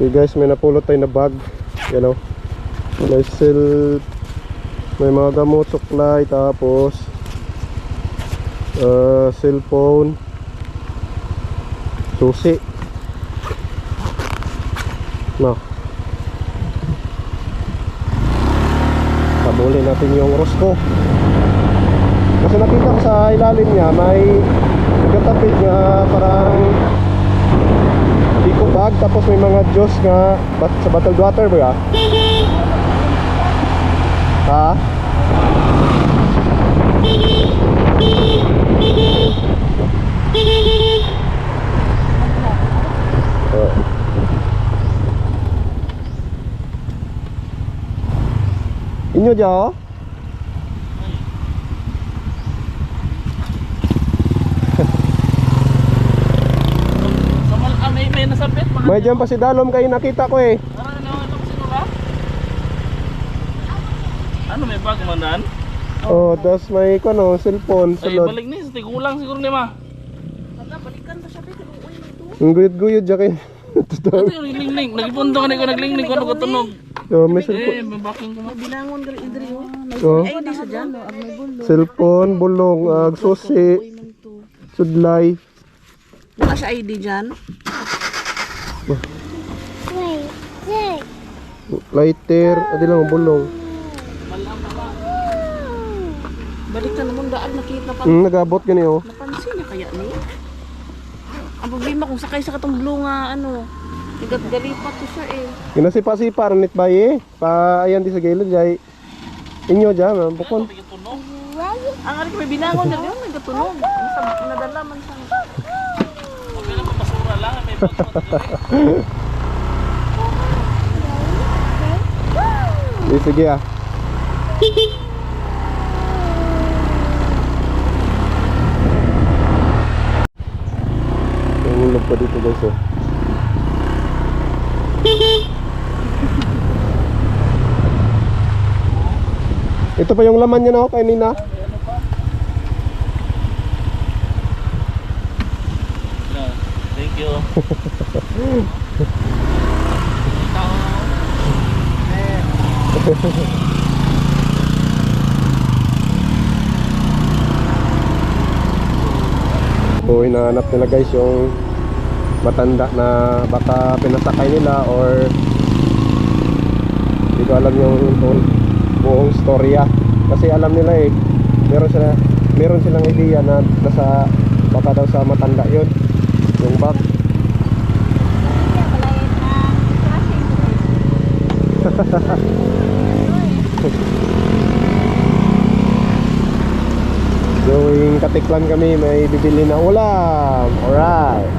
Okay guys, may napulot tayo na bag. Yan o. May cell, may mga gamot, suklay, tapos uh, cellphone, susi. No. Tabulin natin yung Rosco. Kasi nakita ko sa ilalim niya may nagkatapit nga parang bag tapos may mga juice nga bat sa bottled water ba? Ha? Oh. Inyo dyan oh? Sa mal ah, may may nasabit mga. May dyan pa si Dalom kayo nakita ko eh. Ano ano sino ba? Ano may bag manan? Oh, tapos may ano, cellphone, Ay sulod. balik ni sa tigulang siguro ni ma. Ang guyod-guyod dyan kayo. Totoo. Ano yung lingling? Nagipundo ka na ko naglingling ko ano ko tunog. Oh, may Eh, cellphone. may backing ko. Bilangon gali idri oh. Oh, Ay di sa dyan no, ag may bulo. cellphone, bulong, ag susi, sudlay. Wala siya ID dyan. Lighter, adi lang ang bulong. Balik ka naman daan nakita pa. Mm, nagabot gani oh. Napansin niya kaya ni? Ang problema kung sakay sa katong blue nga ano. Igat galipat to siya eh. Ginasipa-sipa ranit ba eh. Pa ayan di sa gilid jay. Inyo dyan, ah, bukon. Ang ari ko may binangon na yun, nagatunog. Ang nadala man sa. Okay lang basura lang may mo. Eh, sige ah. Nangulog pa dito guys oh. Ito pa yung laman niya na oh, kay So hinahanap nila guys yung matanda na baka pinasakay nila or hindi ko alam yung bu- buong storya. Kasi alam nila eh meron sila meron silang idea na nasa baka daw sa matanda yun yung bag Going katiklan kami may bibili na ulam. Alright